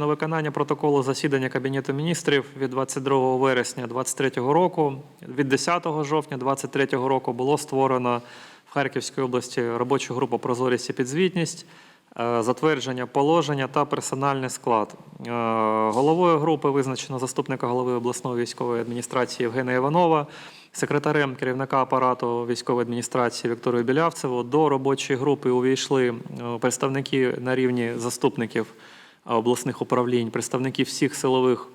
На виконання протоколу засідання Кабінету міністрів від 22 вересня 2023 року, від 10 жовтня 2023 року було створено в Харківській області робочу групу «Прозорість і підзвітність», е, затвердження положення та персональний склад. Е, Головою групи визначено заступника голови обласної військової адміністрації Євгена Іванова, секретарем керівника апарату військової адміністрації Вікторію Білявцеву. До робочої групи увійшли е, представники на рівні заступників обласних управлінь, представники всіх силових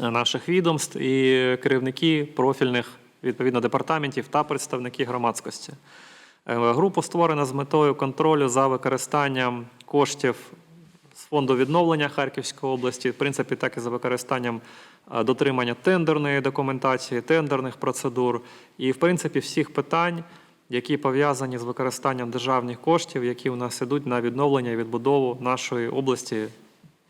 е, наших відомств і керівники профільних відповідно департаментів та представники громадськості. Е, Група створена з метою контролю за використанням коштів з фонду відновлення Харківської області, в принципі, так і за використанням дотримання тендерної документації, тендерних процедур і, в принципі, всіх питань, які пов'язані з використанням державних коштів, які у нас ідуть на відновлення і відбудову нашої області,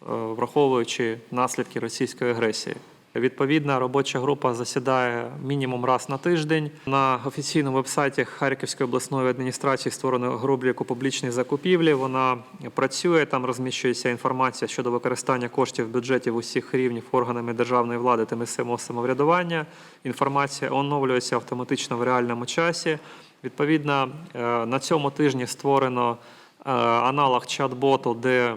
враховуючи наслідки російської агресії. Відповідна робоча група засідає мінімум раз на тиждень. На офіційному вебсайті Харківської обласної адміністрації створено рубрику публічні закупівлі. Вона працює, там розміщується інформація щодо використання коштів бюджетів усіх рівнів органами державної влади та місцевого самоврядування. Інформація оновлюється автоматично в реальному часі. Відповідно, е, на цьому тижні створено е, аналог чат-боту, де Е,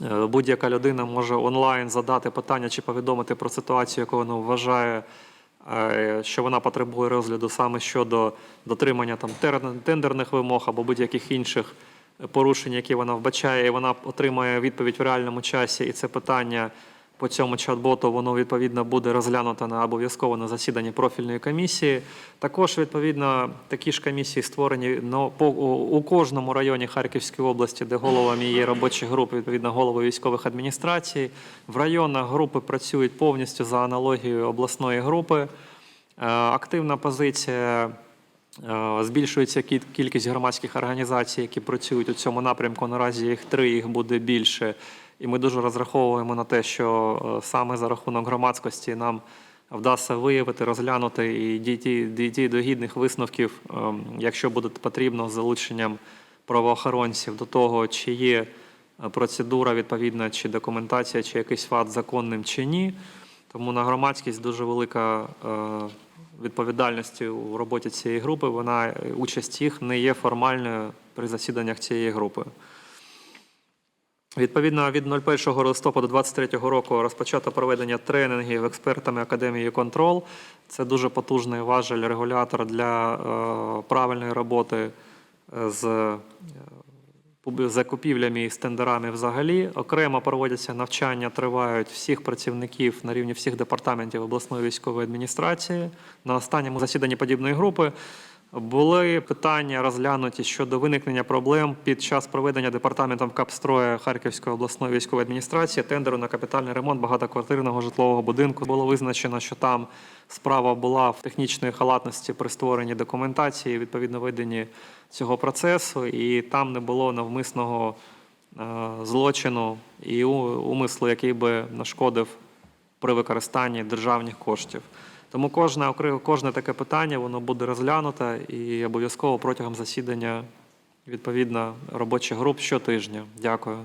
Будь-яка людина може онлайн задати питання чи повідомити про ситуацію, яку вона вважає, е, що вона потребує розгляду саме щодо дотримання там тендерних вимог або будь-яких інших порушень, які вона вбачає, і вона отримає відповідь в реальному часі. І це питання по цьому чат-боту воно відповідно буде розглянуто на обов'язково на засіданні профільної комісії. Також відповідно такі ж комісії створені но, по, у, у кожному районі Харківської області, де головами є робочі групи, відповідно голови військових адміністрацій. В районах групи працюють повністю за аналогією обласної групи. Е, Активна позиція. Е, Збільшується кількість громадських організацій, які працюють у цьому напрямку. Наразі їх три, їх буде більше. І ми дуже розраховуємо на те, що е, саме за рахунок громадськості нам вдасться виявити, розглянути і дійти, дійти до гідних висновків, ем, якщо буде потрібно, з залученням правоохоронців до того, чи є е, процедура відповідна, чи документація, чи якийсь факт законним, чи ні. Тому на громадськість дуже велика е, відповідальність у роботі цієї групи. Вона участь їх не є формальною при засіданнях цієї групи. Відповідно, від 01 листопаду 2023 року розпочато проведення тренінгів експертами Академії Контрол. Це дуже потужний важель регулятор для е, правильної роботи е, з е, закупівлями і з тендерами взагалі. Окремо проводяться навчання, тривають всіх працівників на рівні всіх департаментів обласної військової адміністрації. На останньому засіданні подібної групи були питання розглянуті щодо виникнення проблем під час проведення департаментом Капстроя Харківської обласної військової адміністрації тендеру на капітальний ремонт багатоквартирного житлового будинку. Було визначено, що там справа була в технічної халатності при створенні документації, відповідно веденні цього процесу, і там не було навмисного е, злочину і умислу, який би нашкодив при використанні державних коштів. Тому кожне, кожне таке питання воно буде розглянуто і обов'язково протягом засідання відповідно робочих груп щотижня. Дякую.